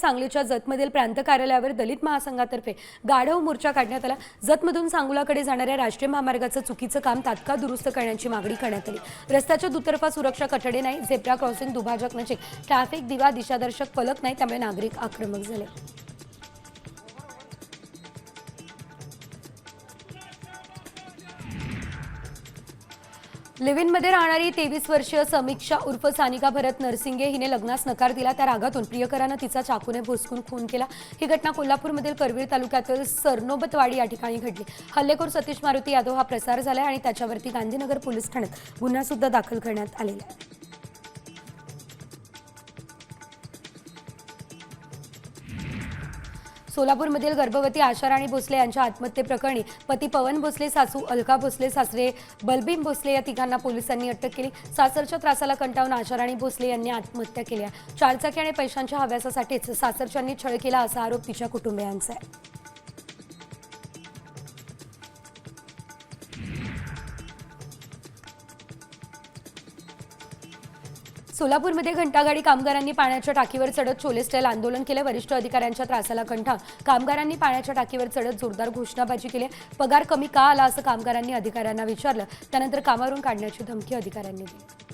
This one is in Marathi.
सांगलीच्या जतमधील प्रांत कार्यालयावर दलित महासंघातर्फे गाढव मोर्चा काढण्यात आला. जतमधून सांगोलाकडे जाणाऱ्या राष्ट्रीय महामार्गाचं चुकीचं काम तात्काळ दुरुस्त करण्याची मागणी करण्यात आली. रस्त्याच्या दुतर्फा सुरक्षा कठडे नाही झेब्रा क्रॉसिंग दुभाजक नजीक ट्रॅफिक दिवा दिशादर्शक फलक नाही त्यामुळे नागरिक आक्रमक झाले. लिव्हिनमध्ये राहणारी तेवीस वर्षीय समीक्षा उर्फ सानिका भरत नरसिंगे हिने लग्नास नकार दिला. त्या रागातून प्रियकरानं तिचा चाकूने भोसकून खून केला. ही घटना कोल्हापूरमधील करवीर तालुक्यातील सरनोबतवाडी या ठिकाणी घडली. हल्लेखोर सतीश मारुती यादव हा प्रसार झालाय आणि त्याच्यावरती गांधीनगर पोलीस ठाण्यात गुन्हा सुद्धा दाखल करण्यात आलेला आहे. सोलापूरमधील गर्भवती आशाराणी भोसले यांच्या आत्महत्येप्रकरणी पती पवन भोसले सासू अलका भोसले सासरे बलबीम भोसले या तिघांना पोलिसांनी अटक केली. सासरच्या त्रासाला कंटाळून आशाराणी भोसले यांनी आत्महत्या केली आहे चारचाकी आणि पैशांच्या हव्यासासाठीच सासरच्यांनी छळ केला असा आरोप तिच्या कुटुंबियांचा आहे. सोलापूरमध्ये घंटागाडी कामगारांनी पाण्याच्या टाकीवर चढत चोले स्टाईल आंदोलन केले. वरिष्ठ अधिकाऱ्यांच्या त्रासाला कंठा कामगारांनी पाण्याच्या टाकीवर चढत जोरदार घोषणाबाजी केली. पगार कमी का आला असं कामगारांनी अधिकाऱ्यांना विचारलं. त्यानंतर कामावरून काढण्याची धमकी अधिकाऱ्यांनी दिली.